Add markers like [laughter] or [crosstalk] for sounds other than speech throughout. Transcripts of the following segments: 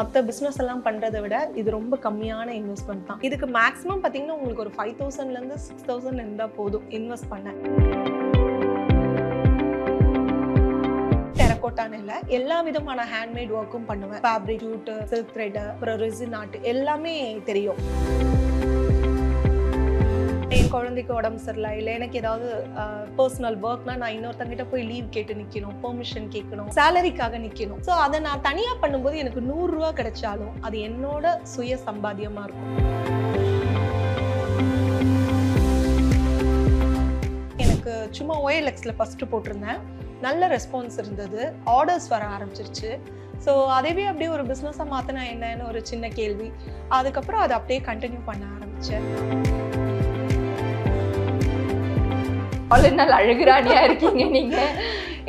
மற்ற பிஸ்னஸ் எல்லாம் பண்றதை விட இது ரொம்ப கம்மியான இன்வெஸ்ட்மெண்ட் தான். இதுக்கு மேக்ஸிமம் பார்த்தீங்கன்னா உங்களுக்கு ஒரு ஃபைவ் தௌசண்ட்லேருந்து சிக்ஸ் தௌசண்ட் இருந்தால் போதும் இன்வெஸ்ட் பண்ண. டெரக்கோட்டானில் எல்லா விதமான ஹேண்ட்மேட் ஒர்க்கும் பண்ணுவேன். ஃபேப்ரிக் ஜூட்டு சில்க் த்ரெட் அப்புறம் ரெசின் ஆர்ட் எல்லாமே தெரியும். என் குழந்தைக்கு உடம்பு சரியில்லை இல்லை எனக்கு ஏதாவது பர்சனல் ஒர்க்னா நான் இன்னொருத்தங்கிட்ட போய் லீவ் கேட்டு நிற்கணும் பெர்மிஷன் கேட்கணும் சேலரிக்காக நிற்கணும் ஸோ அதை நான் தனியாக பண்ணும்போது எனக்கு நூறுரூவா கிடைச்சாலும் அது என்னோட சுய சம்பாத்தியமாக இருக்கும். எனக்கு சும்மா ஓஎல்எக்ஸில் ஃபஸ்ட்டு போட்டிருந்தேன். நல்ல ரெஸ்பான்ஸ் இருந்தது. ஆர்டர்ஸ் வர ஆரம்பிச்சிருச்சு. ஸோ அதேவே அப்படியே ஒரு பிஸ்னஸாக மாற்றினா என்னன்னு ஒரு சின்ன கேள்வி. அதுக்கப்புறம் அதை அப்படியே கண்டினியூ பண்ண ஆரம்பித்தேன் அவ்வளவு நாள் அழகுராணியா இருக்கீங்க நீங்க.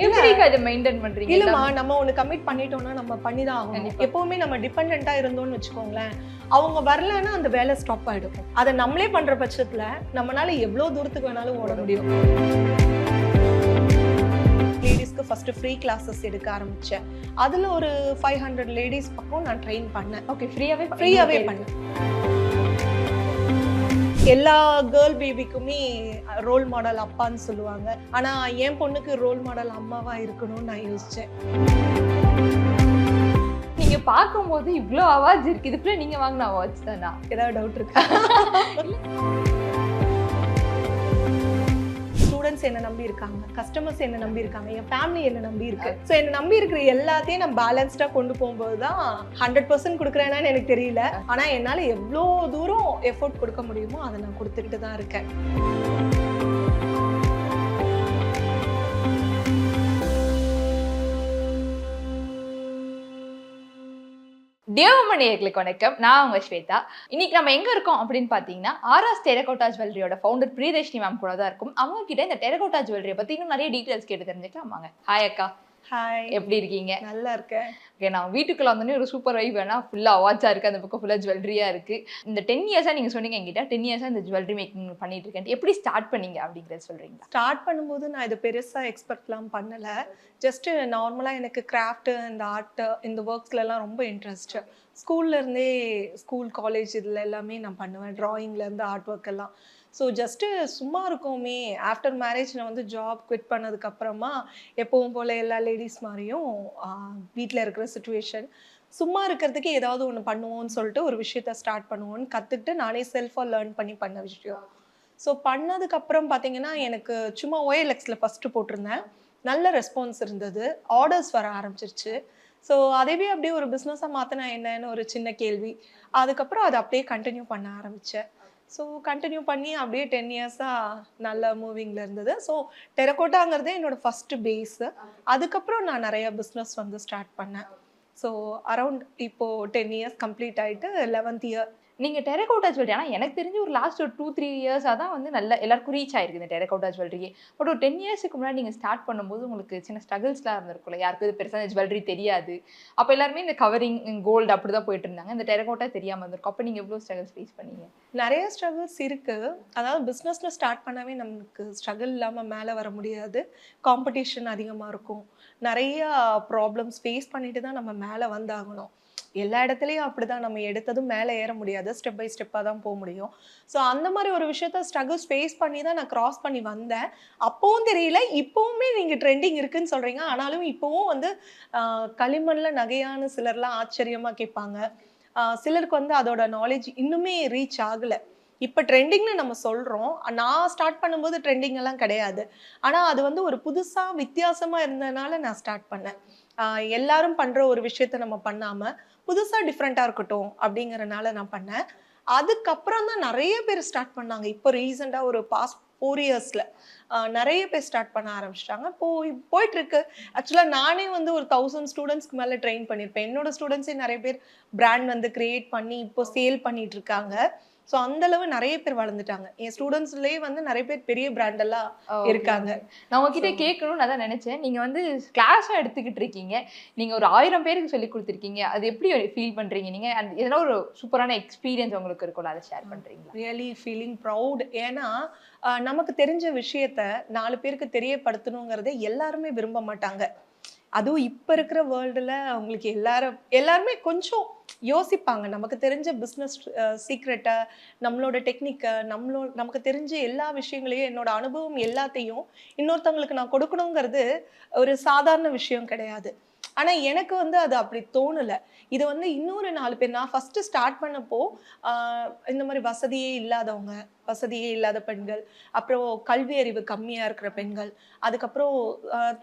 எப்படி அதை மெயின்டைன் பண்றீங்க? இல்லம்மா நம்ம ஒண்ணு கமிட் பண்ணிட்டோம்னா நம்ம பண்ணி தான் ஆகணும். எப்பவுமே நம்ம டிபெண்டா இருந்தோம்னு வச்சுக்கோங்களேன் அவங்க வரலன்னா அந்த வேலை ஸ்டாப் ஆயிடும். அதை நம்மளே பண்ற பட்சத்துல நம்மனால எவ்வளவு தூரத்துக்கு வேணாலும் ஓட முடியும். லேடிஸ்க்கு ஃபர்ஸ்ட் ஃப்ரீ கிளாஸஸ் எடுக்க ஆரம்பிச்சேன். அதுல ஒரு ஃபைவ் ஹண்ட்ரட் லேடிஸ் பக்கம் நான் ட்ரெயின் பண்ணேன். ஓகே ஃப்ரீயாவே ஃப்ரீயாவே பண்ணேன். எல்லா கேர்ள் பேபிக்குமே ரோல் மாடல் அப்பான்னு சொல்லுவாங்க. ஆனா என் பொண்ணுக்கு ரோல் மாடல் அம்மாவா இருக்கணும்னு நான் யோசிச்சேன். நீங்க பார்க்கும்போது இவ்ளோ அவார்ட்ஸ் இருக்கு. இதுக்குள்ள நீங்க வாங்கின அவார்ட்ஸ் தானா? ஏதாவது டவுட் இருக்கா? [laughs] ஸ்டூடெண்ட்ஸ் என்ன நம்பி இருக்காங்க கஸ்டமர்ஸ் என்ன நம்பி இருக்காங்க என் ஃபேமிலி என்ன நம்பி இருக்கு? ஸோ என்ன நம்பி இருக்கிற எல்லாத்தையும் நான் பேலன்ஸ்டா கொண்டு போகும்போது தான் ஹண்ட்ரட் பர்சன்ட் கொடுக்குறேனான்னு எனக்கு தெரியல. ஆனா என்னால எவ்வளோ தூரம் எஃபோர்ட் கொடுக்க முடியுமோ அதை நான் கொடுத்துக்கிட்டு தான் இருக்கேன். தேவமணியர்களுக்கு வணக்கம். நான் உங்க ஸ்வேதா. இன்னைக்கு நம்ம எங்க இருக்கோம் அப்படின்னு பாத்தீங்கன்னா ஆர்ஆஸ் டெரகோட்டா ஜுவல்லரியோட ஃபவுண்டர் பிரியதர்ஷினி மேம் கூட தான் இருக்கும். அவங்க கிட்ட இந்த டெரகோட்டா ஜுவல்லரியை பத்தி இன்னும் நிறைய டீடைல்ஸ் கேட்டு தெரிஞ்சுக்கலாம் வாங்க ஹாய் அக்கா. ஹாய் எப்படி இருக்கீங்க? நல்லா இருக்கேன். ஓகே நான் வீட்டுக்குள்ள வந்தோடனே ஒரு சூப்பர் வைப் வேணா ஃபுல்லா அவார்ட்ஸா இருக்கு அந்த பக்கம் ஃபுல்லா ஜுவல்லரியா இருக்கு. இந்த டென் இயர்ஸா நீங்க சொன்னீங்க என்கிட்ட டென் இயர்ஸா இந்த ஜுவல்லரி மேக்கிங் பண்ணிட்டு இருக்கேன். எப்படி ஸ்டார்ட் பண்ணீங்க அப்படிங்கறத சொல்றீங்களா? ஸ்டார்ட் பண்ணும்போது நான் இது பெருசாக எக்ஸ்பெக்ட்லாம் பண்ணலை. ஜஸ்ட்டு நார்மலாக எனக்கு கிராஃப்ட்டு இந்த ஆர்ட்டு இந்த ஒர்க்ஸ்லலாம் ரொம்ப இன்ட்ரெஸ்ட் ஸ்கூல்லேருந்தே ஸ்கூல் காலேஜ் இதில் எல்லாமே நான் பண்ணுவேன். Drawingல-இருந்து ஆர்ட் ஒர்க் எல்லாம். ஸோ ஜஸ்ட்டு சும்மா இருக்கோமே ஆஃப்டர் மேரேஜ் நான் வந்து ஜாப் குவிட் பண்ணதுக்கப்புறமா எப்பவும் போல் எல்லா லேடிஸ் மாதிரியும் வீட்டில் இருக்கிற சுச்சுவேஷன் சும்மா இருக்கிறதுக்கு ஏதாவது ஒன்று பண்ணுவோம்னு சொல்லிட்டு ஒரு விஷயத்த ஸ்டார்ட் பண்ணுவோன்னு கற்றுக்கிட்டு நானே செல்ஃபாக லேர்ன் பண்ணி பண்ண விஷயம். ஸோ பண்ணதுக்கப்புறம் பார்த்தீங்கன்னா எனக்கு சும்மா ஓஎல்எக்ஸில் ஃபஸ்ட்டு போட்டிருந்தேன். நல்ல ரெஸ்பான்ஸ் இருந்தது. ஆர்டர்ஸ் வர ஆரம்பிச்சிருச்சு. ஸோ அதேவே அப்படியே ஒரு பிஸ்னஸாக மாற்றினா என்னன்னு ஒரு சின்ன கேள்வி. அதுக்கப்புறம் அதை அப்படியே கண்டினியூ பண்ண ஆரம்பித்தேன் ஸோ கண்டினியூ பண்ணி அப்படியே டென் இயர்ஸாக நல்ல மூவிங்கில் இருந்தது. ஸோ டெரக்கோட்டாங்கிறதே என்னோட ஃபஸ்ட்டு பேஸு அதுக்கப்புறம் நான் நிறைய பிஸ்னஸ் வந்து ஸ்டார்ட் பண்ணேன். ஸோ அரவுண்ட் இப்போது டென் இயர்ஸ் கம்ப்ளீட் ஆகிட்டு லெவன்த் இயர் நீங்கள் டெரகோட்டா ஜுவல்லரி ஆனால் எனக்கு தெரிஞ்சு ஒரு லாஸ்ட் ஒரு டூ த்ரீ இயர்ஸாக தான் வந்து நல்ல எல்லாருக்கும் ரீச் ஆயிருக்கு இந்த டெரகோட்டா ஜுவல்லரியே பட் ஒரு டென் இயர்ஸ்க்கு முன்னாடி நீங்கள் ஸ்டார்ட் பண்ணும்போது உங்களுக்கு சின்ன ஸ்ட்ரகிள்ஸ்லாம் இருந்திருக்கும்ல யாருக்கும் இது பெருசாக ஜுவல்லரி தெரியாது. அப்போ எல்லாருமே இந்த கவரிங் கோல்டு அப்படி தான் போயிட்டு இருந்தாங்க. இந்த டெரகோட்டா தெரியாமல் இருந்திருக்கும். அப்போ நீங்கள் எவ்வளோ ஸ்ட்ரகிள்ஸ் ஃபேஸ் பண்ணீங்க? நிறைய ஸ்ட்ரகிள்ஸ் இருக்குது அதாவது பிஸ்னஸில் ஸ்டார்ட் பண்ணவே நமக்கு ஸ்ட்ரகிள் இல்லாமல் மேலே வர முடியாது. காம்படிஷன் அதிகமாக இருக்கும். நிறைய ப்ராப்ளம்ஸ் ஃபேஸ் பண்ணிட்டு தான் நம்ம மேலே வந்தாகணும். எல்லா இடத்துலையும் அப்படிதான். நம்ம எடுத்ததும் மேலே ஏற முடியாது. ஸ்டெப் பை ஸ்டெப்பாக தான் போக முடியும். ஸோ அந்த மாதிரி ஒரு விஷயத்த ஸ்ட்ரகிள்ஸ் ஃபேஸ் பண்ணி தான் நான் கிராஸ் பண்ணி வந்தேன். அப்போவும் தெரியல. இப்போவுமே நீங்கள் ட்ரெண்டிங் இருக்குன்னு சொல்கிறீங்க ஆனாலும் இப்போவும் வந்து களிமண்ணில் களிமண்ல சிலர்லாம் ஆச்சரியமாக கேட்பாங்க. சிலருக்கு வந்து அதோட நாலேஜ் இன்னுமே ரீச் ஆகலை. இப்போ ட்ரெண்டிங்னு நம்ம சொல்கிறோம் நான் ஸ்டார்ட் பண்ணும்போது ட்ரெண்டிங் எல்லாம் கிடையாது. ஆனால் அது வந்து ஒரு புதுசாக வித்தியாசமாக இருந்ததுனால நான் ஸ்டார்ட் பண்ணேன். எல்லாரும் பண்ணுற ஒரு விஷயத்த நம்ம பண்ணாமல் புதுசாக டிஃப்ரெண்ட்டாக இருக்கட்டும் அப்படிங்கறனால நான் பண்ணேன். அதுக்கப்புறம் தான் நிறைய பேர் ஸ்டார்ட் பண்ணாங்க. இப்போ ரீசெண்டாக ஒரு பாஸ் ஃபோர் இயர்ஸில் நிறைய பேர் ஸ்டார்ட் பண்ண ஆரம்பிச்சிட்டாங்க. போய் போயிட்டுருக்கு. ஆக்சுவலாக நானே வந்து ஒரு தௌசண்ட் ஸ்டூடெண்ட்ஸ்க்கு மேலே ட்ரெயின் பண்ணியிருப்பேன். என்னோட ஸ்டூடெண்ட்ஸே நிறைய பேர் பிராண்ட் வந்து க்ரியேட் பண்ணி இப்போ சேல் பண்ணிகிட்ருக்காங்க இருக்காங்க. ஸோ அந்த அளவு நிறைய பேர் வளர்ந்துட்டாங்க. என் ஸ்டூடெண்ட்ஸ்லேயே வந்து நிறைய பேர் பெரிய பிராண்ட் எல்லாம் இருக்காங்க. நான் உங்ககிட்ட கேட்கணும்னு அதான் நினைச்சேன். நீங்க வந்து கிளாஸா எடுத்துக்கிட்டு இருக்கீங்க. நீங்க ஒரு ஆயிரம் பேருக்கு சொல்லி கொடுத்துருக்கீங்க. அது எப்படி ஃபீல் பண்றீங்க? நீங்க and எதனா ஒரு சூப்பரான எக்ஸ்பீரியன்ஸ் உங்களுக்கு இருக்கும்ல அதை ஷேர் பண்றீங்களா? ரியலி ஃபீலிங் ப்ரௌட் ஏன்னா நமக்கு தெரிஞ்ச விஷயத்த நாலு பேருக்கு தெரியப்படுத்தணுங்கிறதை எல்லாருமே விரும்ப மாட்டாங்க. அதுவும் இப்போ இருக்கிற வேர்ல்டில் அவங்களுக்கு எல்லாரும் எல்லாருமே கொஞ்சம் யோசிப்பாங்க. நமக்கு தெரிஞ்ச பிஸ்னஸ் சீக்ரெட்டை நம்மளோட டெக்னிக்கை நம்மளோ நமக்கு தெரிஞ்ச எல்லா விஷயங்களையும் என்னோட அனுபவம் எல்லாத்தையும் இன்னொருத்தவங்களுக்கு நான் கொடுக்கணுங்கிறது ஒரு சாதாரண விஷயம் கிடையாது. ஆனா எனக்கு வந்து அது அப்படி தோணல. இது வந்து இன்னொரு நாலு பேர் நான் ஃபர்ஸ்ட் ஸ்டார்ட் பண்ணப்போ இந்த மாதிரி வசதியே இல்லாதவங்க வசதியே இல்லாத பெண்கள் அப்புறம் கல்வி அறிவு கம்மியாக இருக்கிற பெண்கள் அதுக்கப்புறம்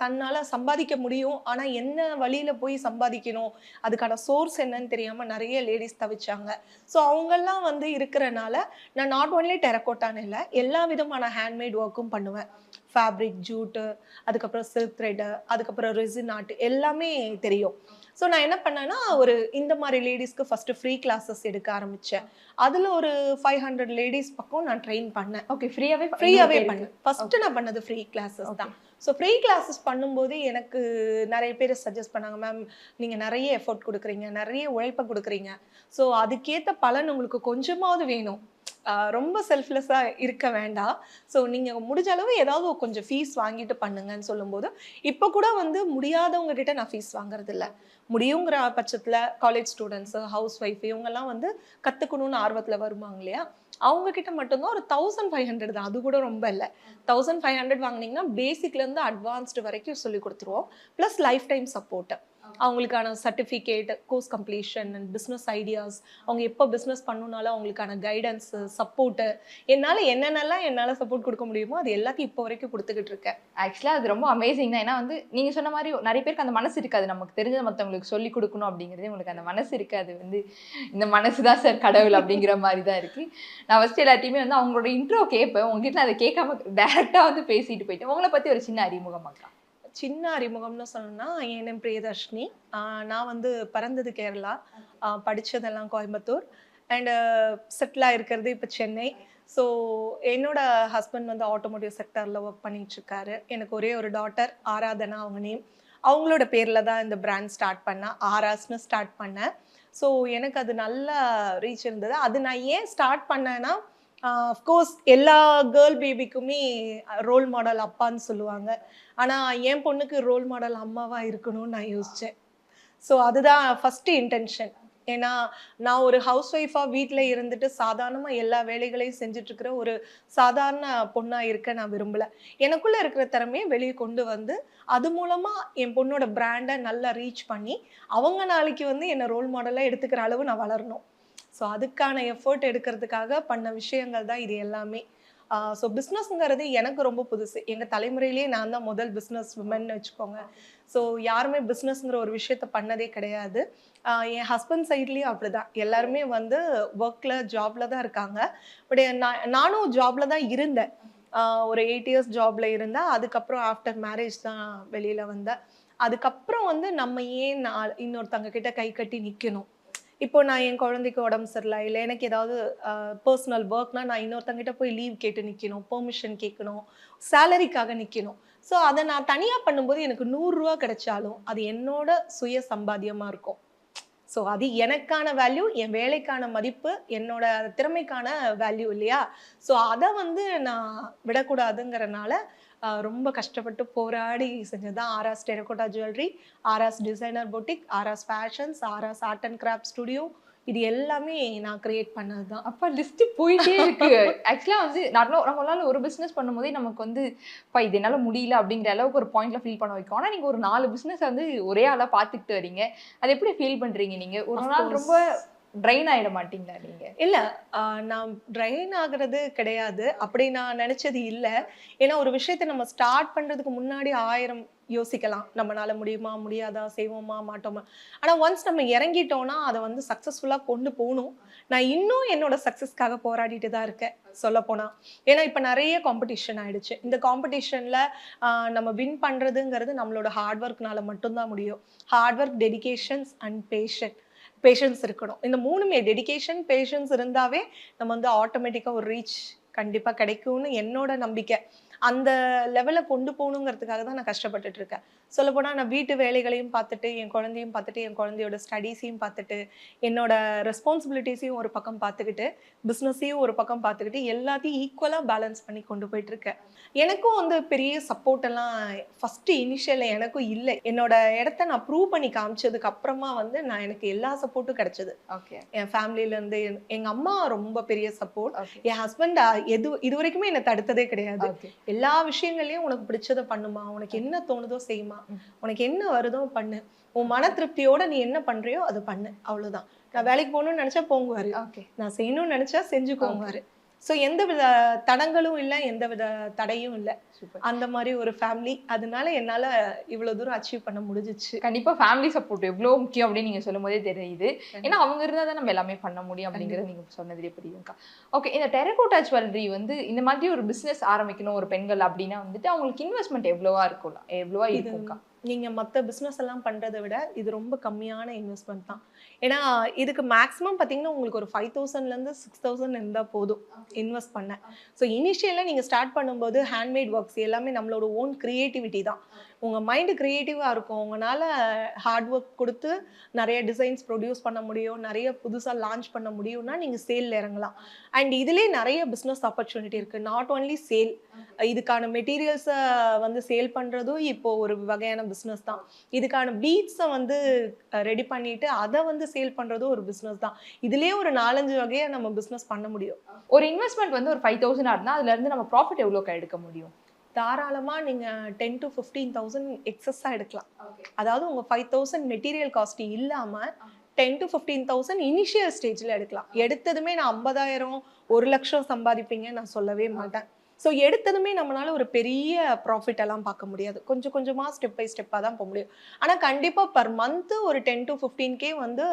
தன்னால் சம்பாதிக்க முடியும் ஆனால் என்ன வழியில் போய் சம்பாதிக்கணும் அதுக்கான சோர்ஸ் என்னன்னு தெரியாமல் நிறைய லேடிஸ் தவிச்சாங்க. ஸோ அவங்கெல்லாம் வந்து இருக்கிறனால நான் நாட் ஒன்லி டெரக்கோட்டான்னு இல்லை எல்லா விதமான ஹேண்ட்மேட் ஒர்க்கும் பண்ணுவேன். ஃபேப்ரிக் ஜூட்டு அதுக்கப்புறம் சில்க் த்ரெட்டு அதுக்கப்புறம் ரெசின் ஆர்ட் எல்லாமே தெரியும். ஸோ நான் என்ன பண்ணேன்னா ஒரு இந்த மாதிரி லேடிஸ்க்கு ஃபர்ஸ்ட் ஃப்ரீ கிளாஸஸ் எடுக்க ஆரம்பிச்சேன். அதில் ஒரு ஃபைவ் ஹண்ட்ரட் லேடிஸ் பக்கம் நான் ட்ரெயின் பண்ணேன். ஓகே ஃப்ரீயாவே ஃப்ரீயாகவே பண்ணேன். ஃபர்ஸ்ட் நான் பண்ணது ஃப்ரீ கிளாஸஸ் தான். ஸோ ஃப்ரீ கிளாஸஸ் பண்ணும்போது எனக்கு நிறைய பேர் சஜஸ்ட் பண்ணாங்க மேம் நீங்கள் நிறைய எஃபோர்ட் கொடுக்குறீங்க நிறைய உழைப்பை கொடுக்குறீங்க. ஸோ அதுக்கேற்ற பலன் உங்களுக்கு கொஞ்சமாவது வேணும். ரொம்ப செல்ஃப்லெஸ்ஸாக இருக்க வேண்டாம். ஸோ நீங்கள் முடிஞ்ச அளவு ஏதாவது கொஞ்சம் ஃபீஸ் வாங்கிட்டு பண்ணுங்கன்னு சொல்லும்போது இப்போ கூட வந்து முடியாதவங்க கிட்ட நான் ஃபீஸ் வாங்குறதில்ல. முடியுங்கிற பட்சத்தில் காலேஜ் ஸ்டூடெண்ட்ஸு ஹவுஸ் ஒய்ஃப் இவங்கெல்லாம் வந்து கற்றுக்கணும்னு ஆர்வத்தில் வருவாங்க இல்லையா? அவங்கக்கிட்ட மட்டும்தான் ஒரு தௌசண்ட் ஃபைவ் ஹண்ட்ரட் தான். அது கூட ரொம்ப இல்லை. தௌசண்ட் ஃபைவ் ஹண்ட்ரட் வாங்கினீங்கன்னா பேசிக்லேருந்து அட்வான்ஸ்டு வரைக்கும் சொல்லி கொடுத்துருவோம். ப்ளஸ் லைஃப் டைம் சப்போர்ட்டு அவங்களுக்கான certificate course completion and business ideas அவங்க எப்போ பிஸ்னஸ் பண்ணணுனாலும் அவங்களுக்கான கைடன்ஸ் சப்போர்ட்டு என்னால் என்னென்னலாம் என்னால் சப்போர்ட் கொடுக்க முடியுமோ அது எல்லாத்தையும் இப்போ வரைக்கும் கொடுத்துக்கிட்டு இருக்கேன். ஆக்சுவலாக அது ரொம்ப அமேசிங் தான். ஏன்னா வந்து நீங்கள் சொன்ன மாதிரி நிறைய பேருக்கு அந்த மனசு இருக்காது. நமக்கு தெரிஞ்ச மற்றவங்களுக்கு சொல்லி கொடுக்கணும் அப்படிங்கிறது உங்களுக்கு அந்த மனசு இருக்காது. வந்து இந்த மனசு தான் சார் கடவுள் அப்படிங்கிற மாதிரி தான் இருக்குது நான் ஃபஸ்ட்டு எல்லாத்தையுமே வந்து அவங்களோட இன்ட்ரோ கேட்பேன் உங்ககிட்ட அதை கேட்காம டேரெக்டாக வந்து பேசிட்டு போயிட்டேன். உங்களை பற்றி ஒரு சின்ன அறிமுகமாக்கலாம் சின்ன அறிமுகம்னு சொல்லணும்னா என் நேம் பிரியதர்ஷினி. நான் வந்து பிறந்தது கேரளா. படித்ததெல்லாம் கோயம்புத்தூர். அண்டு செட்டிலாக இருக்கிறது இப்போ சென்னை. ஸோ என்னோட ஹஸ்பண்ட் வந்து ஆட்டோமோட்டிவ் செக்டரில் ஒர்க் பண்ணிகிட்ருக்காரு எனக்கு ஒரே ஒரு டாட்டர் ஆராதனா அவங்க நேம் அவங்களோட பேரில் தான் இந்த பிராண்ட் ஸ்டார்ட் பண்ணேன். ஆராஸ்னு ஸ்டார்ட் பண்ணேன். ஸோ எனக்கு அது நல்ல ரீச் இருந்தது. அது நான் ஏன் ஸ்டார்ட் பண்ணேன்னா அஃப்கோர்ஸ் எல்லா கேர்ள் பேபிக்குமே ரோல் மாடல் அப்பான்னு சொல்லுவாங்க. ஆனால் என் பொண்ணுக்கு ரோல் மாடல் அம்மாவாக இருக்கணும்னு நான் யோசித்தேன் ஸோ அதுதான் ஃபஸ்ட்டு இன்டென்ஷன் ஏன்னா நான் ஒரு ஹவுஸ் ஒய்ஃபாக வீட்டில் இருந்துட்டு சாதாரணமாக எல்லா வேலைகளையும் செஞ்சிட்ருக்கிற ஒரு சாதாரண பொண்ணாக இருக்க நான் விரும்பலை. எனக்குள்ளே இருக்கிற திறமையை வெளியே கொண்டு வந்து அது மூலமாக என் பொண்ணோட பிராண்டை நல்லா ரீச் பண்ணி அவங்க நாளைக்கு வந்து என்னை ரோல் மாடலாக எடுத்துக்கிற அளவு நான் வளரணும். ஸோ அதுக்கான எஃபர்ட் எடுக்கிறதுக்காக பண்ண விஷயங்கள் தான் இது எல்லாமே. ஸோ பிஸ்னஸ்ங்கிறது எனக்கு ரொம்ப புதுசு. எங்கள் தலைமுறையிலேயே நான் தான் முதல் பிஸ்னஸ் உமன் வச்சுக்கோங்க. ஸோ யாருமே பிஸ்னஸ்ங்கிற ஒரு விஷயத்த பண்ணதே கிடையாது. என் ஹஸ்பண்ட் சைட்லேயும் அப்படி தான் எல்லாருமே வந்து ஒர்க்கில் ஜாப்ல தான் இருக்காங்க. பட் நான் நானும் ஜாப்ல தான் இருந்தேன். ஒரு எயிட் இயர்ஸ் ஜாப்ல இருந்தேன். அதுக்கப்புறம் ஆஃப்டர் மேரேஜ் தான் வெளியில் வந்தேன். அதுக்கப்புறம் வந்து நம்ம ஏன் நான் இன்னொருத்தவங்க கிட்ட கை கட்டி நிற்கணும் இப்போ நான் என் குழந்தைக்கு உடம்பு சரியில்லை இல்லை எனக்கு ஏதாவது பர்சனல் ஒர்க்னா நான் இன்னொருத்தங்கிட்ட போய் லீவ் கேட்டு நிற்கணும் பெர்மிஷன் கேட்கணும் சேலரிக்காக நிற்கணும் ஸோ அதை நான் தனியாக பண்ணும்போது எனக்கு நூறுரூவா கிடைச்சாலும் அது என்னோட சுய சம்பாத்தியமாக இருக்கும். ஸோ அது எனக்கான வேல்யூ என் வேலைக்கான மதிப்பு என்னோட திறமைக்கான வேல்யூ இல்லையா? ஸோ அதை வந்து நான் விடக்கூடாதுங்கிறனால ரொம்ப கஷ்டப்பட்டு போராடி செஞ்சதுதான் RS terracotta jewellery RS designer boutique RS fashions RS art and craft studio இது எல்லாமே நான் கிரியேட் பண்ணது தான். அப்பா லிஸ்ட் போயிட்டே இருக்கு. ஆக்சுவலாக வந்து நார்மலாக நம்மளால ஒரு பிஸ்னஸ் பண்ணும்போதே நமக்கு வந்து இப்போ இது என்னால் முடியல அப்படிங்கிற அளவுக்கு ஒரு பாயிண்ட்ல ஃபீல் பண்ண வைக்கும். ஆனால் நீங்கள் ஒரு நாலு பிஸ்னஸ் வந்து ஒரே ஆளாக பார்த்துக்கிட்டு வரீங்க. அது எப்படி ஃபீல் பண்ணுறீங்க நீங்கள் ஒரு நாள். ரொம்ப ட்ரைன் ஆகிட மாட்டீங்களா நீங்கள் இல்லை நான் ட்ரைன் ஆகுறது கிடையாது. அப்படி நான் நினச்சது இல்லை. ஏன்னா ஒரு விஷயத்தை நம்ம ஸ்டார்ட் பண்ணுறதுக்கு முன்னாடி ஆயிரம் யோசிக்கலாம். நம்மளால முடியுமா முடியாதா செய்வோமா மாட்டோமா? ஆனால் ஒன்ஸ் நம்ம இறங்கிட்டோம்னா அதை வந்து சக்ஸஸ்ஃபுல்லாக கொண்டு போகணும். நான் இன்னும் என்னோட சக்ஸஸ்க்காக போராடிட்டு தான் இருக்கேன் சொல்லப்போனால் ஏன்னா இப்போ நிறைய காம்படிஷன் ஆயிடுச்சு. இந்த காம்படிஷனில் நம்ம வின் பண்ணுறதுங்கிறது நம்மளோட ஹார்ட் ஒர்க்னால மட்டும்தான் முடியும். Hard work dedications and passion patience இருக்கணும். இந்த மூணுமே டெடிகேஷன் பேஷன்ஸ் இருந்தாவே நம்ம வந்து ஆட்டோமேட்டிக்காக ஒரு ரீச் கண்டிப்பாக கிடைக்கும்னு என்னோட நம்பிக்கை. அந்த லெவலில் கொண்டு போகணுங்கிறதுக்காக தான் நான் கஷ்டப்பட்டுட்டு இருக்கேன். சொல்லப்போனால் நான் வீட்டு வேலைகளையும் பார்த்துட்டு என் குழந்தையும் பார்த்துட்டு என் குழந்தையோட ஸ்டடீஸையும் பார்த்துட்டு என்னோட ரெஸ்பான்சிபிலிட்டிஸையும் ஒரு பக்கம் பார்த்துக்கிட்டு பிஸ்னஸையும் ஒரு பக்கம் பார்த்துக்கிட்டு எல்லாத்தையும் ஈக்குவலாக பேலன்ஸ் பண்ணி கொண்டு போயிட்டு இருக்கேன் எனக்கும் வந்து பெரிய சப்போர்ட் எல்லாம் ஃபர்ஸ்ட் இனிஷியலில் எனக்கும் இல்லை. என்னோட இடத்த நான் ப்ரூவ் பண்ணி காமிச்சதுக்கு அப்புறமா வந்து நான் எனக்கு எல்லா சப்போர்ட்டும் கிடைச்சது. ஓகே என் ஃபேமிலியிலேருந்து எங்கள் அம்மா ரொம்ப பெரிய சப்போர்ட் என் ஹஸ்பண்ட் எது இது வரைக்குமே என்னை தடுத்ததே கிடையாது. எல்லா விஷயங்களையும் உனக்கு பிடிச்சதை பண்ணுமா உனக்கு என்ன தோணுதோ செய்யுமா ம். உனக்கு என்ன வருதோ பண்ணு. உன் மன திருப்தியோட நீ என்ன பண்றியோ அதை பண்ணு. அவ்வளவுதான். நான் வேலைக்கு போகணும்னு நினைச்சா போங்குவாரு. நான் செய்யணும்னு நினைச்சா செஞ்சுக்கோங்குவாரு ஸோ எந்த வித தடங்களும் இல்லை எந்த வித தடையும் இல்லை. அந்த மாதிரி ஒரு ஃபேமிலி அதனால என்னால இவ்வளவு தூரம் அச்சீவ் பண்ண முடிஞ்சிச்சு. கண்டிப்பா ஃபேமிலி சப்போர்ட் எவ்வளோ முக்கியம் அப்படின்னு நீங்க சொல்லும் போதே தெரியுது. ஏன்னா அவங்க இருந்தா தான் நம்ம எல்லாமே பண்ண முடியும் அப்படிங்கறது நீங்க சொன்னதுலேயே புரியுதுக்கா ஓகே இந்த டெரகோட்டா ஜுவல்லரி வந்து இந்த மாதிரி ஒரு பிசினஸ் ஆரம்பிக்கணும் ஒரு பெண்கள் அப்படின்னா வந்துட்டு அவங்களுக்கு இன்வெஸ்ட்மெண்ட் எவ்வளவா இருக்கும்ல எவ்வளவா இருக்கும்க்கா நீங்க மத்த பிசினஸ் எல்லாம் பண்றதை விட இது ரொம்ப கம்மியான இன்வெஸ்ட்மெண்ட் தான். ஏன்னா இதுக்கு மேக்ஸிமம் பார்த்தீங்கன்னா உங்களுக்கு ஒரு ஃபைவ் தௌசண்ட்லேருந்து சிக்ஸ் தௌசண்ட் இருந்தால் போதும் இன்வெஸ்ட் பண்ண. ஸோ இனிஷியலாக நீங்கள் ஸ்டார்ட் பண்ணும்போது ஹேண்ட்மேட் ஒர்க்ஸ் எல்லாமே நம்மளோட ஓன் க்ரியேட்டிவிட்டி தான். உங்கள் மைண்டு க்ரியேட்டிவாக இருக்கும். உங்களால் ஹார்ட் ஒர்க் கொடுத்து நிறைய டிசைன்ஸ் ப்ரொடியூஸ் பண்ண முடியும். நிறைய புதுசாக லான்ச் பண்ண முடியும்னா நீங்கள் சேலில் இறங்கலாம். அண்ட் இதுலேயே நிறைய பிஸ்னஸ் ஆப்பர்ச்சுனிட்டி இருக்குது நாட் ஓன்லி சேல் இதுக்கான மெட்டீரியல்ஸை வந்து சேல் பண்ணுறதும் இப்போ ஒரு வகையான பிஸ்னஸ் தான். இதுக்கான பீட்ஸை வந்து ரெடி பண்ணிட்டு அதை வந்து சேல் பண்ணுறதும் ஒரு பிஸ்னஸ் தான். இதுலேயே ஒரு நாலஞ்சு வகையை நம்ம பிஸ்னஸ் பண்ண முடியும். ஒரு இன்வெஸ்ட்மெண்ட் வந்து ஒரு ஃபைவ் தௌசண்ட் இருந்தால் அதுலேருந்து நம்ம ப்ராஃபிட் எவ்வளோக்கா எடுக்க முடியும்? தாராளமாக நீங்கள் டென் டு ஃபிஃப்டீன் தௌசண்ட் எக்ஸஸாக எடுக்கலாம். அதாவது உங்கள் ஃபைவ் தௌசண்ட் மெட்டீரியல் காஸ்ட் இல்லாமல் ten to fifteen thousand initial ஸ்டேஜில் எடுக்கலாம். எடுத்ததுமே நான் ஐம்பதாயிரம் ஒரு லட்சம் சம்பாதிப்பீங்க நான் சொல்லவே மாட்டேன். ஸோ எடுத்ததுமே நம்மளால ஒரு பெரிய ப்ராஃபிட் எல்லாம் பார்க்க முடியாது. கொஞ்சம் கொஞ்சமாக ஸ்டெப் பை ஸ்டெப்பாக தான் போக முடியும். ஆனால் கண்டிப்பாக பர் மந்த்து ஒரு டென் டு ஃபிஃப்டீன் கே வந்து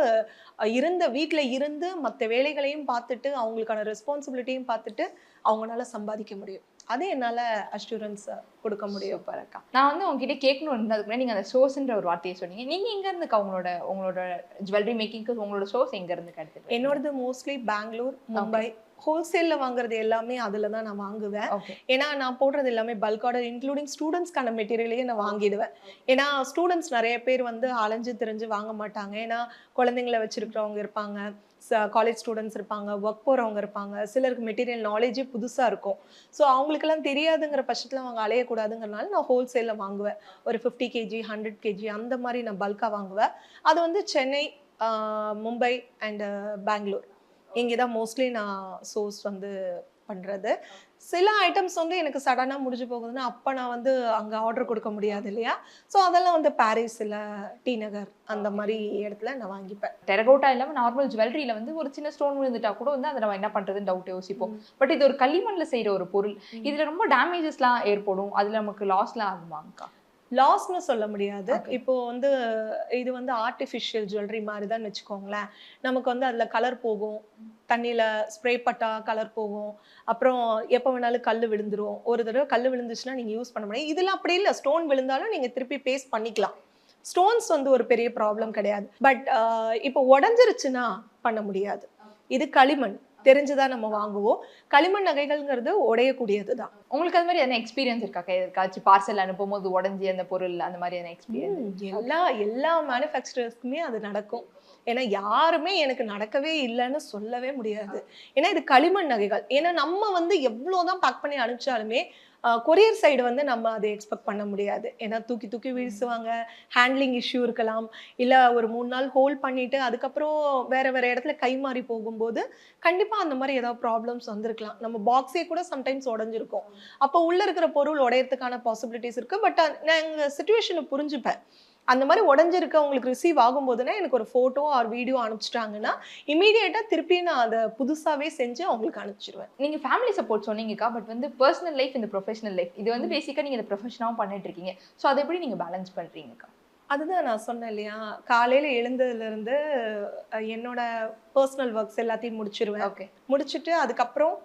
இருந்த வீட்டில் இருந்து மற்ற வேலைகளையும் பார்த்துட்டு அவங்களுக்கான ரெஸ்பான்சிபிலிட்டியும் பார்த்துட்டு அவங்களால சம்பாதிக்க முடியும். அது என்னால் அஷூரன்ஸ் கொடுக்க முடியும் சூப்பர் அக்கா நான் வந்து உங்ககிட்ட கேட்கணும் இருந்ததுக்கு முன்னாடி நீங்க அந்த ஷோஸ்ன்ற ஒரு வார்த்தையை சொன்னீங்க. நீங்க எங்க இருந்துக்கா உங்களோட உங்களோட ஜுவல்லரி மேக்கிங்க்கு உங்களோட ஷோஸ் எங்க இருந்து எடுத்துட்டு என்னோடது மோஸ்ட்லி பெங்களூர் மும்பை ஹோல்சேலில் வாங்குறது எல்லாமே அதில் தான் நான் வாங்குவேன். ஏன்னா நான் போடுறது எல்லாமே பல்க் ஆர்டர் இன்க்ளூடிங் ஸ்டூடெண்ட்ஸ்க்கான மெட்டீரியலையே நான் வாங்கிடுவேன். ஏன்னா ஸ்டூடெண்ட்ஸ் நிறைய பேர் வந்து அலைஞ்சு தெரிஞ்சு வாங்க மாட்டாங்க. ஏன்னா குழந்தைங்கள வச்சிருக்கிறவங்க இருப்பாங்க. காலேஜ் ஸ்டூடெண்ட்ஸ் இருப்பாங்க ஒர்க் போகிறவங்க இருப்பாங்க சிலருக்கு மெட்டீரியல் நாலேஜே புதுசாக இருக்கும். ஸோ அவங்களுக்கெல்லாம் தெரியாதுங்கிற பட்சத்தில் அவங்க அலையக்கூடாதுங்கிறனால நான் ஹோல்சேலில் வாங்குவேன். ஒரு ஃபிஃப்டி கேஜி ஹண்ட்ரட் கேஜி அந்த மாதிரி நான் பல்காக வாங்குவேன். அது வந்து சென்னை மும்பை அண்டு பெங்களூர். இங்கே தான் மோஸ்ட்லி நான் சோர்ஸ் வந்து பண்ணுறது சில ஐட்டம்ஸ் வந்து எனக்கு சடனாக முடிஞ்சு போகுதுன்னா அப்போ நான் வந்து அங்கே ஆர்டர் கொடுக்க முடியாது இல்லையா? ஸோ அதெல்லாம் வந்து பாரிஸ் இல்லை டி நகர் அந்த மாதிரி இடத்துல நான் வாங்கிப்பேன். டெரகோட்டா இல்லாம நார்மல் ஜுவல்லரியில வந்து ஒரு சின்ன ஸ்டோன் விழுந்துட்டா கூட வந்து அதை நம்ம என்ன பண்றதுன்னு டவுட் யோசிப்போம். பட் இது ஒரு களிமண்ல செய்யற ஒரு பொருள். இதுல ரொம்ப டேமேஜஸ்லாம் ஏற்படும். அதுல நமக்கு லாஸ்லாம் ஆகுமாங்கக்கா லாஸ்னு சொல்ல முடியாது. இப்போ வந்து இது வந்து ஆர்டிஃபிஷியல் ஜுவல்லரி மாதிரி தான் வச்சுக்கோங்களேன். நமக்கு வந்து அதில் கலர் போகும். தண்ணியில் ஸ்ப்ரே பட்டா கலர் போகும். அப்புறம் எப்போ வேணாலும் கல் விழுந்துரும். ஒரு தடவை கல் விழுந்துச்சுன்னா நீங்கள் யூஸ் பண்ண முடியாது. இதெல்லாம் அப்படி இல்லை. ஸ்டோன் விழுந்தாலும் நீங்கள் திருப்பி பேஸ்ட் பண்ணிக்கலாம். ஸ்டோன்ஸ் வந்து ஒரு பெரிய ப்ராப்ளம் கிடையாது. பட் இப்போ உடஞ்சிருச்சுன்னா பண்ண முடியாது. இது களிமண். தெரிஞ்சுதான் நம்ம வாங்குவோம். களிமண் நகைகள்ங்கிறது உடையக்கூடியது தான் உங்களுக்கு அது மாதிரி எதனா எக்ஸ்பீரியன்ஸ் இருக்கா? எதுக்காச்சும் பார்சல் அனுப்பும் போது உடஞ்சி அந்த பொருள் அந்த மாதிரி எதனா எக்ஸ்பீரியன்ஸ் எல்லா எல்லா மேனுஃபேக்சரர்ஸ்க்குமே அது நடக்கும். ஏன்னா யாருமே எனக்கு நடக்கவே இல்லைன்னு சொல்லவே முடியாது. ஏன்னா இது களிமண் நகைகள். ஏன்னா நம்ம வந்து எவ்வளோதான் பேக் பண்ணி அனுப்பிச்சாலுமே கொரியர் சைடு வந்து நம்ம அதை எக்ஸ்பெக்ட் பண்ண முடியாது. ஏன்னா தூக்கி தூக்கி வீசுவாங்க. ஹேண்ட்லிங் இஷ்யூ இருக்கலாம். இல்லை ஒரு மூணு நாள் ஹோல்ட் பண்ணிட்டு அதுக்கப்புறம் வேற வேற இடத்துல கை மாறி போகும்போது கண்டிப்பாக அந்த மாதிரி ஏதாவது ப்ராப்ளம்ஸ் வந்திருக்கலாம். நம்ம பாக்ஸே கூட சம்டைம்ஸ் உடஞ்சிருக்கும். அப்போ உள்ளே இருக்கிற பொருள் உடையறதுக்கான பாசிபிலிட்டிஸ் இருக்குது பட் நான் எங்கள் சுச்சுவேஷனை புரிஞ்சுப்பேன். அந்த மாதிரி உடஞ்சிருக்க உங்களுக்கு ரிசீவ் ஆகும்போதுனா எனக்கு ஒரு ஃபோட்டோ ஆர் வீடியோ அனுப்பிச்சிட்டாங்கன்னா இமீடியட்டாக திருப்பி நான் அதை புதுசாகவே செஞ்சு அவங்களுக்கு அனுப்பிச்சிடுவேன் நீங்க ஃபேமிலி சப்போர்ட் சொன்னீங்கக்கா பட் வந்து பர்சனல் லைஃப் இந்த ப்ரொஃபஷனல் லைஃப் இது வந்து பேசிக்கா நீங்க இந்த ப்ரொஃபஷனாவும் பண்ணிட்டு இருக்கீங்க. ஸோ அதை எப்படி நீங்க பேலன்ஸ் பண்றீங்கக்கா? அதுதான் நான் சொன்னேன் இல்லையா? காலையில் எழுந்ததுலேருந்து என்னோட பர்சனல் ஒர்க்ஸ் எல்லாத்தையும் முடிச்சிருவேன். ஓகே முடிச்சுட்டு அதுக்கப்புறம்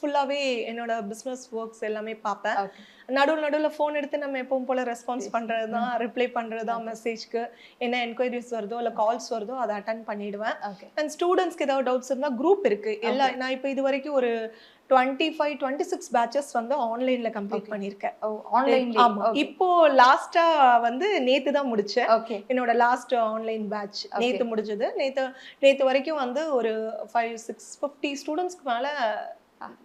ஃபுல்லாகவே என்னோட பிஸ்னஸ் ஒர்க்ஸ் எல்லாமே பார்ப்பேன். ஓகே நடுவு நடுவில் ஃபோன் எடுத்து நம்ம எப்பவும் போல ரெஸ்பான்ஸ் பண்ணுறது தான் ரிப்ளை பண்ணுறது தான் மெசேஜ்க்கு என்ன என்கொயரிஸ் வருதோ இல்லை கால்ஸ் வருதோ அதை அட்டன் பண்ணிடுவேன். அண்ட் ஸ்டூடெண்ட்ஸ்க்கு ஏதாவது டவுட்ஸ் இருந்தால் குரூப் இருக்கு. எல்லா நான் இப்போ இது வரைக்கும் ஒரு twenty five twenty six batches வந்து ஆன்லைனில் கம்ப்ளீட். பண்ணியிருக்கேன் ஓ ஆன்லைன்ல ஆமா இப்போ லாஸ்டா வந்து நேத்து தான் முடிச்சேன். ஓகே என்னோட லாஸ்ட் ஆன்லைன் பேட்ச். நேத்து முடிஞ்சது. நேத்து நேத்து வரைக்கும் வந்து ஒரு ஃபைவ் சிக்ஸ் ஃபிஃப்டி ஸ்டூடெண்ட்ஸ்க்கு மேல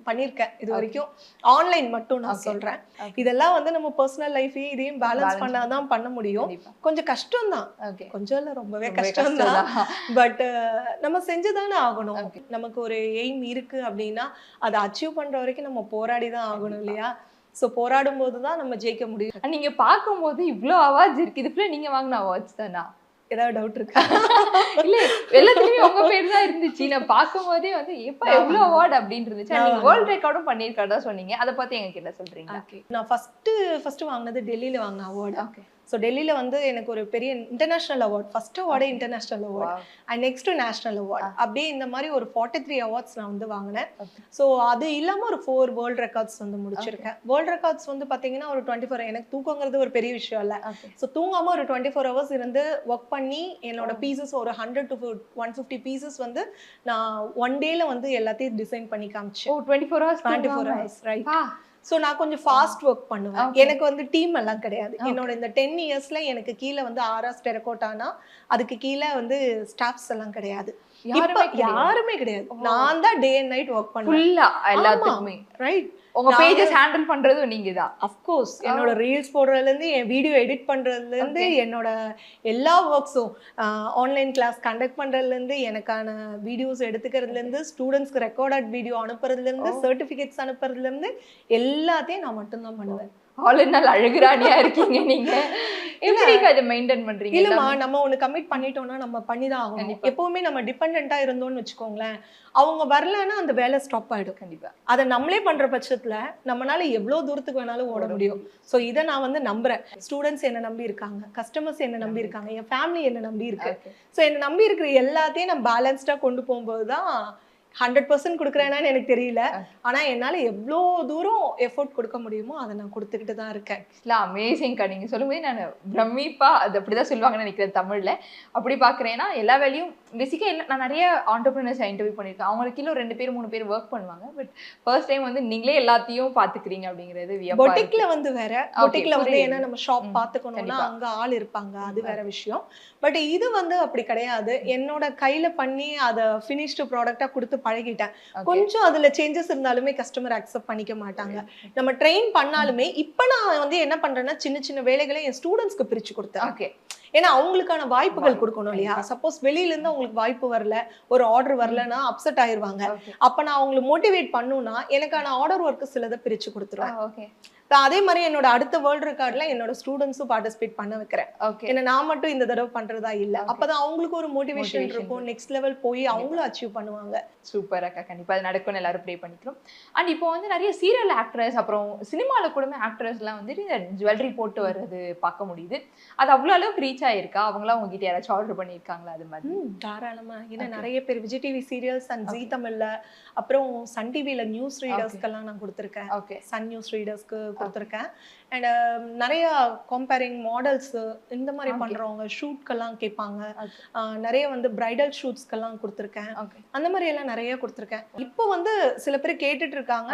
பண்ணியிருக்கேன் இது. வரைக்கும். ஆன்லைன் மட்டும் நான். சொல்றேன். இதெல்லாம் வந்து நம்ம பர்சனல் லைஃபையும் இதையும் பேலன்ஸ் பண்ணாதான் பண்ண முடியும். கொஞ்சம் கஷ்டம் தான் கொஞ்சம் இல்ல ரொம்பவே கஷ்டம் தான். பட் நம்ம செஞ்சுதானே ஆகணும். நமக்கு ஒரு எய்ம் இருக்கு அப்படின்னா அதை அச்சீவ் பண்ற வரைக்கும் நம்ம போராடி தான் ஆகணும் இல்லையா? ஸோ போராடும் போது தான் நம்ம ஜெயிக்க முடியும். நீங்க பார்க்கும்போது இவ்ளோ அவார்ட்ஸ் இருக்கு. இதுக்குள்ள நீங்க வாங்கின அவார்ட்ஸ் தானா? ஏதாவது டவுட் இருக்கா? இல்ல எல்லாத்துலயுமே உங்க பேர் தான் இருந்துச்சு. நான் பார்க்கும்போதே வந்து எப்ப எவ்வளவு அவார்ட் அப்படின்னு இருந்துச்சு நீங்க. வேர்ல்ட் ரெக்கார்டும் பண்ணிருக்கதா சொன்னீங்க. அதை பத்தி எங்க கிட்ட சொல்றீங்க நான் ஃபர்ஸ்ட் ஃபர்ஸ்ட் வாங்கினது டெல்லியில வாங்கின அவார்டு ஓகே ஸோ டெல்லியில வந்து எனக்கு ஒரு பெரிய international award first அவார்டே international award and next national award அப்படியே இந்த மாதிரி ஒரு ஃபார்ட்டி த்ரீ அவார்ட்ஸ் நான் வந்து வாங்கினேன். ஸோ அது இல்லாம ஒரு ஃபோர் வேர்ல்ட் ரெக்கார்ட்ஸ் வந்து முடிச்சிருக்கேன். வேர்ல்ட் ரெக்கார்ட்ஸ் வந்து பாத்தீங்கன்னா ஒரு டுவெண்ட்டி ஃபோர் எனக்கு தூக்கங்கிறது ஒரு பெரிய விஷயம் இல்ல. ஸோ தூங்காம ஒரு டுவெண்ட்டி ஃபோர் ஹவர்ஸ் இருந்து ஒர்க் பண்ணி என்னோட பீசஸ் ஒரு hundred to one fifty pieces வந்து நான் ஒன் டேல வந்து எல்லாத்தையும் டிசைன் பண்ணி காமிச்சேன். 24 hours twenty four hours right so நான் கொஞ்சம் ஃபாஸ்ட் ஒர்க் பண்ணுவேன். எனக்கு வந்து டீம் எல்லாம் கிடையாது. என்னோட இந்த டென் இயர்ஸ்ல எனக்கு கீழே வந்து ஆர்ஆஸ் டெரகோட்டானா அதுக்கு கீழே வந்து ஸ்டாஃப்ஸ் எல்லாம் கிடையாது. யாருமே கிடையாது. நான் தான் டே அண்ட் நைட் ஒர்க் பண்ணுவேன். எல்லாத்துக்குமே. ரைட் உங்க பேஜஸ் ஹேண்டில் பண்றதும் நீங்க தான் அஃப்கோர்ஸ் என்னோட ரீல்ஸ் போடுறதுல இருந்து என் வீடியோ எடிட் பண்றதுல இருந்து. என்னோட எல்லா ஒர்க்ஸும் ஆன்லைன் கிளாஸ் கண்டக்ட் பண்றதுல இருந்து எனக்கான வீடியோஸ் எடுத்துக்கிறதுல இருந்து ஸ்டூடெண்ட்ஸ்க்கு ரெக்கார்டட் வீடியோ அனுப்புறதுல இருந்து Oh. சர்டிபிகேட்ஸ் அனுப்புறதுல இருந்து எல்லாத்தையும் நான் மட்டும்தான் பண்ணுவேன். ஆல் நாள் அழகுராணியா இருக்கீங்க நீங்க? எப்படி அதை மெயின்டைன் பண்றீங்க? இல்லம்மா? நம்ம ஒண்ணு கமிட் பண்ணிட்டோம்னா நம்ம பண்ணிதான் ஆகணும். எப்பவுமே நம்ம டிபெண்டா இருந்தோம்னு வச்சுக்கோங்களேன் அவங்க வரலன்னா அந்த வேலை ஸ்டாப் ஆயிடும். கண்டிப்பா. அதை நம்மளே பண்ற பட்சத்துல நம்மளால எவ்வளவு தூரத்துக்கு வேணாலும் ஓட முடியும். சோ இதை நான் வந்து நம்புறேன். ஸ்டூடெண்ட்ஸ் என்ன நம்பி இருக்காங்க. கஸ்டமர்ஸ் என்ன நம்பி இருக்காங்க. என் ஃபேமிலி என்ன நம்பி இருக்கு. சோ என்ன நம்பி இருக்கிற எல்லாத்தையும் நான் பேலன்ஸ்டா கொண்டு போகும்போது தான் ஹண்ட்ரட் பர்சன்ட் கொடுக்குறேனான்னு எனக்கு தெரியல. ஆனா என்னால எவ்வளோ தூரம் எஃபோர்ட் கொடுக்க முடியுமோ அதை நான் கொடுத்துக்கிட்டு தான் இருக்கேன். ஆக்சுவலா அமேசிங்க்கா நீங்க சொல்லும்போது நான் பிரமிப்பா அது அப்படிதான் சொல்லுவாங்கன்னு நினைக்கிறேன் தமிழ்ல. அப்படி பாக்குறேன்னா எல்லா வேலையும் பேசிக்கா இல்லை நான் நிறைய ஆண்டர்பிரினர்ஸ் இன்டர்வியூ பண்ணியிருக்கேன் அவங்களுக்கு கீழே ரெண்டு பேர் மூணு பேர் ஒர்க் பண்ணுவாங்க. பட் ஃபர்ஸ்ட் டைம் வந்து நீங்களே எல்லாத்தையும் பாத்துக்கிறீங்க அப்படிங்கிறது. பொட்டிக்ல வந்து வேற பொட்டிக்ல வந்து. ஏன்னா நம்ம ஷாப் கண்டிப்பா. அங்க ஆள் இருப்பாங்க. அது வேற விஷயம். பட் இது வந்து அப்படி கிடையாது. என்னோட கையில பண்ணி அதை ஃபினிஷ்டு ப்ராடக்டா கொடுத்து பழகிட்டேன். கொஞ்சம் அதுல சேஞ்சஸ் இருந்தாலுமே கஸ்டமர் அக்செப்ட் பண்ணிக்க மாட்டாங்க. நம்ம ட்ரெயின் பண்ணாலுமே இப்ப நான் வந்து என்ன பண்றேன்னா சின்ன சின்ன வேலைகளை என் ஸ்டூடெண்ட்ஸ்க்கு பிரிச்சு கொடுத்தேன். ஓகே ஏன்னா அவங்களுக்கான வாய்ப்புகள் வாய்ப்பு, கொடுக்கணும் இல்லையா? சப்போஸ் வெளியில இருந்து அவங்களுக்கு வாய்ப்பு வரல ஒரு ஆர்டர் வரலன்னா அப்செட் ஆயிருவாங்க. அப்ப நான் அவங்களை மோட்டிவேட் பண்ணுனா எனக்கான ஆர்டர் ஒர்க் சிலதை பிரிச்சு கொடுத்துருவேன். ஓகே அதே மாதிரி என்னோட அடுத்த வேர்ல்ட் ரெக்கார்ட்ல என்னோட ஸ்டூடெண்ட்ஸும் பார்ட்டிசிபேட் பண்ண வைக்கிறேன். ஓகே ஏன்னா நான் மட்டும் இந்த தடவை பண்றதா இல்ல. Okay. அப்பதான் அவங்களுக்கு ஒரு மோட்டிவேஷன் இருக்கும். நெக்ஸ்ட் லெவல் போய் அவங்களும் அச்சீவ் பண்ணுவாங்க. சூப்பர் அக்கா. கண்டிப்பா அது நடக்கும்னு எல்லாரும் ப்ரே பண்ணிக்கிறோம். அண்ட் இப்போ வந்து நிறைய சீரியல் ஆக்ட்ரஸ் அப்புறம் சினிமால கூட ஆக்ட்ரஸ்லாம் வந்துட்டு இந்த ஜுவல்லரி போட்டு வர்றது பார்க்க முடியுது. அது அவ்வளோ அளவுக்கு ரீச் ஆயிருக்கா? அவங்களாம் உங்ககிட்ட யாராச்சும் ஆர்டர் பண்ணியிருக்காங்களா அது மாதிரி? ம், தாராளமா. ஏன்னா. நிறைய பேர் Vijay TV serials and Zee. தமிழ்ல அப்புறம் சன் டிவில நியூஸ் ரீடர்ஸ்க்கெல்லாம் நான் கொடுத்துருக்கேன். ஓகே சன் நியூஸ் ரீடர்ஸ்க்கு கொடுத்துருக்கேன். அண்ட் நிறைய கம்பேரிங் மாடல்ஸ் இந்த மாதிரி Okay. பண்றவங்க ஷூட்க்கெல்லாம் கேட்பாங்க. நிறைய வந்து பிரைடல் ஷூட்ஸ்க்கெல்லாம் கொடுத்துருக்கேன். அந்த மாதிரி எல்லாம் நிறைய கொடுத்துருக்கேன். இப்போ வந்து சில பேர் கேட்டுட்டு இருக்காங்க.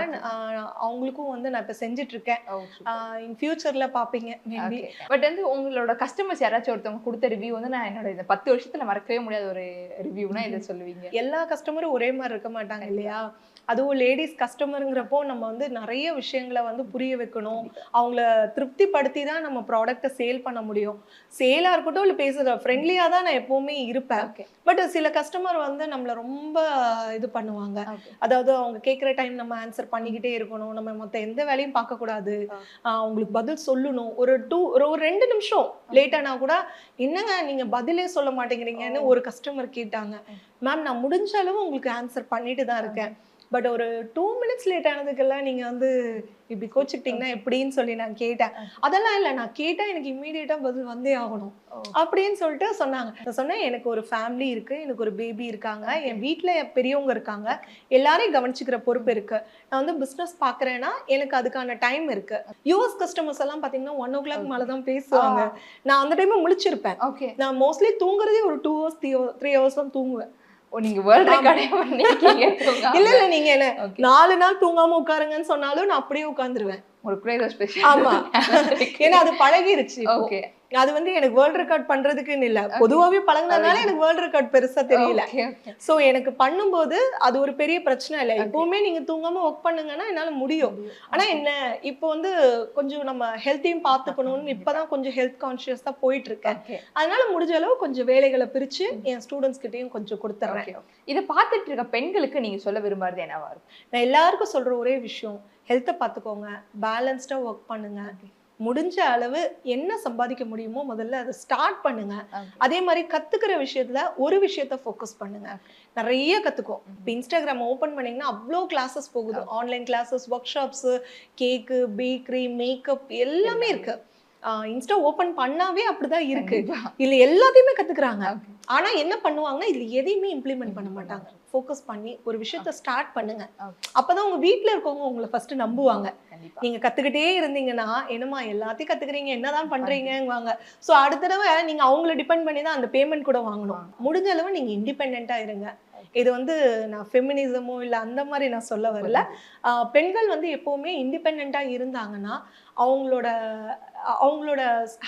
அவங்களுக்கும் வந்து நான் இப்போ செஞ்சுட்டு இருக்கேன் இன் ஃபியூச்சர்ல பாப்பீங்க மேபி பட் வந்து உங்களோட கஸ்டமர்ஸ் யாராச்சும் ஒருத்தவங்க கொடுத்த ரிவ்யூ வந்து நான் என்னோட இந்த பத்து வருஷத்துல மறக்கவே முடியாத ஒரு ரிவ்யூனா இதை சொல்லுவீங்க? எல்லா கஸ்டமரும் ஒரே மாதிரி இருக்க மாட்டாங்க இல்லையா? அதுவும் லேடிஸ் கஸ்டமருங்கிறப்போ நம்ம வந்து நிறைய விஷயங்களை வந்து புரிய வைக்கணும். அவங்கள திருப்திப்படுத்தி தான் நம்ம ப்ராடக்ட்டை சேல் பண்ண முடியும். சேலாக இருக்கட்டும் இல்லை பேசுகிற ஃப்ரெண்ட்லியாக தான் நான் எப்போவுமே இருப்பேன். பட் சில கஸ்டமர் வந்து நம்மளை ரொம்ப இது பண்ணுவாங்க. அதாவது அவங்க கேட்குற டைம் நம்ம ஆன்சர் பண்ணிக்கிட்டே இருக்கணும். நம்ம மொத்த எந்த வேலையும் பார்க்கக்கூடாது. அவங்களுக்கு பதில் சொல்லணும். ஒரு டூ ஒரு ஒரு ரெண்டு நிமிஷம் லேட்டானா கூட என்னங்க நீங்க பதிலே சொல்ல மாட்டேங்கிறீங்கன்னு ஒரு கஸ்டமர் கேட்டாங்க. மேம் நான் முடிஞ்ச அளவு உங்களுக்கு ஆன்சர் பண்ணிட்டு தான் இருக்கேன். பட் ஒரு டூ மினிட்ஸ் லேட் ஆனதுக்கெல்லாம் நீங்க வந்து இப்படி கோச்சுக்கிட்டீங்கன்னா எப்படின்னு சொல்லி நான் கேட்டேன். அதெல்லாம் இல்லை நான் கேட்டா எனக்கு இம்மீடியட்டா பதில் வந்தே ஆகணும். அப்படின்னு சொல்லிட்டு சொன்னாங்க. நான் சொன்னேன் எனக்கு ஒரு ஃபேமிலி இருக்கு எனக்கு ஒரு பேபி இருக்காங்க என் வீட்ல என் பெரியவங்க இருக்காங்க எல்லாரையும் கவனிச்சுக்கிற பொறுப்பு இருக்கு. நான் வந்து பிசினஸ் பாக்குறேன்னா எனக்கு அதுக்கான டைம் இருக்கு. யூஎஸ் கஸ்டமர்ஸ் எல்லாம் பாத்தீங்கன்னா ஒன் ஓ கிளாக் மேல தான் பேசுவாங்க நான் அந்த டைம் முழிச்சிருப்பேன். ஓகே நான் மோஸ்ட்லி தூங்குறதே ஒரு டூ ஹவர்ஸ் த்ரீ ஹவர்ஸ் தான் தூங்குவேன். நீங்க வேர்ல்ட் ரெக்கார்டே பண்ணிருக்கீங்க [laughs] இல்ல இல்ல நீங்க என்ன. நாலு நாள் தூங்காம உட்காருங்கன்னு சொன்னாலும் நான் அப்படியே உட்காந்துருவேன் ஏதோ ஸ்பெஷல் ஆமா. [laughs] ஏன்னா அது பழகிருச்சு. ஓகே அது வந்து எனக்கு வேர்ல்ட் ரெக்கார்ட் பண்றதுக்குன்னு இல்ல. பொதுவாவே பழகுனதுனால எனக்கு வேர்ல்ட் ரெக்கார்ட் பெருசா தெரியல. சோ எனக்கு பண்ணும்போது அது ஒரு பெரிய பிரச்சனை இல்ல. எப்பவுமே நீங்க தூங்காம ஒர்க் பண்ணுங்கன்னா என்னால முடியும். ஆனா என்ன இப்போ வந்து கொஞ்சம் நம்ம ஹெல்த்தையும் பாத்துக்கணும்னு இப்பதான் கொஞ்சம் ஹெல்த் கான்சியஸ் தான் போயிட்டு இருக்கேன் அதனால முடிஞ்ச அளவு கொஞ்சம் வேலைகளை பிரிச்சு என் ஸ்டூடெண்ட்ஸ் கிட்டயும் கொஞ்சம் கொடுத்துறேன். இதை பார்த்துட்டு இருக்க பெண்களுக்கு நீங்க சொல்ல விரும்புறது என்னவா இருக்கும்? நான் எல்லாருக்கும் சொல்ற ஒரே விஷயம் ஹெல்த்தை பார்த்துக்கோங்க பேலன்ஸ்டா ஒர்க் பண்ணுங்க. முடிஞ்ச அளவு என்ன சம்பாதிக்க முடியுமோ முதல்ல அதை ஸ்டார்ட் பண்ணுங்க. அதே மாதிரி கத்துக்கிற விஷயத்துல ஒரு விஷயத்த ஃபோக்கஸ் பண்ணுங்க. நிறைய கத்துக்கும் இப்போ இன்ஸ்டாகிராம் ஓப்பன் பண்ணீங்கன்னா அவ்வளோ கிளாஸஸ் போகுது. Online classes workshops cake bakery makeup எல்லாமே இருக்கு. இன்ஸ்டா ஓப்பன் பண்ணாவே அப்படிதான் இருக்கு. இதுல எல்லாத்தையுமே கத்துக்கிறாங்க. ஆனா என்ன பண்ணுவாங்கன்னா இதுல எதையுமே இம்ப்ளிமெண்ட் பண்ண மாட்டாங்க. ஃபோக்கஸ் பண்ணி ஒரு விஷயத்த ஸ்டார்ட் பண்ணுங்க. அப்பதான் உங்க வீட்ல இருக்கவங்க உங்களை ஃபர்ஸ்ட் நம்புவாங்க. நீங்க கத்துக்கிட்டே இருந்தீங்கன்னா என்னம்மா எல்லாத்தையும் கத்துக்கிறீங்க என்னதான் பண்றீங்கங்குவாங்க. சோ அடுத்த தடவை நீங்க அவங்கள டிபெண்ட் பண்ணி தான் அந்த பேமெண்ட் கூட வாங்கணும். முடிஞ்ச அளவு நீங்க இண்டிபெண்டா இருங்க. இது வந்து நான் ஃபெமினிசமோ இல்ல அந்த மாதிரி நான் சொல்ல வரல. பெண்கள் வந்து எப்பவுமே இண்டிபெண்டா இருந்தாங்கன்னா அவங்களோட அவங்களோட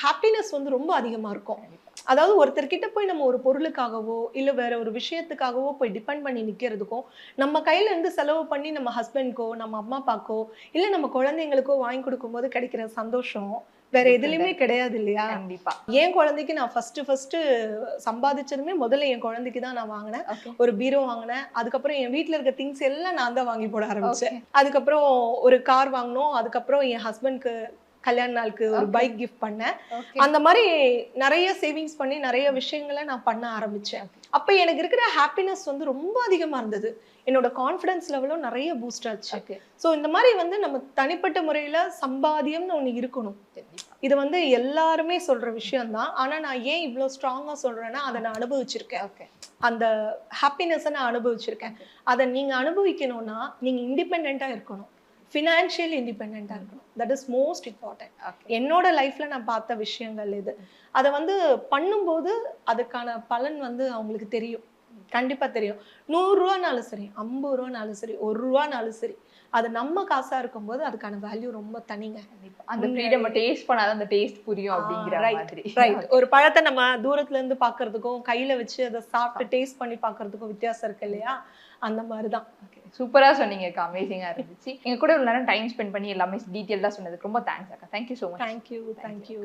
ஹாப்பினஸ் வந்து ரொம்ப அதிகமா இருக்கும். அதாவது ஒருத்தர்கிட்ட போய் நம்ம ஒரு பொருளுக்காகவோ இல்ல வேற ஒரு விஷயத்துக்காகவோ போய் டிபெண்ட் பண்ணி நிக்கிறதுக்கும் நம்ம கையில இருந்து செலவு பண்ணி நம்ம ஹஸ்பண்ட்க்கோ நம்ம அம்மா அப்பாக்கோ இல்ல நம்ம குழந்தைங்களுக்கோ வாங்கி கொடுக்கும்போது கிடைக்கிற சந்தோஷம் வேற எதுலயுமே கிடையாது இல்லையா? கண்டிப்பா. என் குழந்தைக்கு நான் ஃபர்ஸ்ட் ஃபர்ஸ்ட் சம்பாதிச்சதுமே முதல்ல என் குழந்தைக்கு தான் நான் வாங்கினேன். ஒரு பீரோ வாங்கினேன். அதுக்கப்புறம் என் வீட்ல இருக்க திங்ஸ் எல்லாம் நான் தான் வாங்கி போட ஆரம்பிச்சேன். அதுக்கப்புறம் ஒரு கார் வாங்கினோம். அதுக்கப்புறம் என் ஹஸ்பண்ட்க்கு கல்யாண நாளுக்கு ஒரு. பைக் கிஃப்ட் பண்ணேன். அந்த மாதிரி நிறைய சேவிங்ஸ் பண்ணி நிறைய விஷயங்களை நான் பண்ண ஆரம்பிச்சேன். அப்ப எனக்கு இருக்கிற ஹாப்பினஸ் வந்து ரொம்ப அதிகமா இருந்தது. என்னோட கான்ஃபிடன்ஸ் லெவலும் நிறைய பூஸ்ட் ஆச்சு. ஸோ இந்த மாதிரி வந்து நம்ம தனிப்பட்ட முறையில சம்பாத்தியம்னு ஒண்ணு இருக்கணும். இது வந்து எல்லாருமே சொல்ற விஷயம்தான். ஆனா நான் ஏன் இவ்வளோ ஸ்ட்ராங்கா சொல்றேன்னா அதை நான் அனுபவிச்சிருக்கேன். ஓகே அந்த ஹாப்பினஸை நான் அனுபவிச்சிருக்கேன். அதை நீங்க அனுபவிக்கணும்னா நீங்க இண்டிபெண்டா இருக்கணும். ஃபினான்ஷியல் இண்டிபெண்டா இருக்கணும். தட் இஸ் மோஸ்ட் இம்பார்ட்டன்ட் என்னோட லைஃப்ல நான் பார்த்த விஷயங்கள் இது அதை வந்து பண்ணும்போது அதுக்கான பலன் வந்து அவங்களுக்கு தெரியும். கண்டிப்பா தெரியும். நூறு ரூபானாலும் சரி ஐம்பது ரூபானாலும் சரி ஒரு ரூபானாலும் சரி அது நம்ம காசா இருக்கும்போது அதுக்கான வேல்யூ ரொம்ப தனிங்க. அந்த ஃப்ரீடம் டேஸ்ட் பண்ணாதான் அந்த டேஸ்ட் புரியும் அப்படிங்கிற மாதிரி. ரைட் ஒரு பழத்தை நம்ம தூரத்துல இருந்து பார்க்கிறதுக்கும் கையில வச்சு அதை சாப்பிட்டு டேஸ்ட் பண்ணி பார்க்கிறதுக்கும் வித்தியாசம் இருக்கு இல்லையா? அந்த மாதிரி தான் சூப்பரா சொன்னீங்க. அக்கா. அமேசிங்கா இருந்துச்சு. எங்க கூட இவ்வளவு நேரம் டைம் ஸ்பெண்ட் பண்ணி எல்லாமே டீட்டெயிலாக சொன்னதுக்கு ரொம்ப தேங்க்ஸ் அக்கா. Thank you so much thank you thank you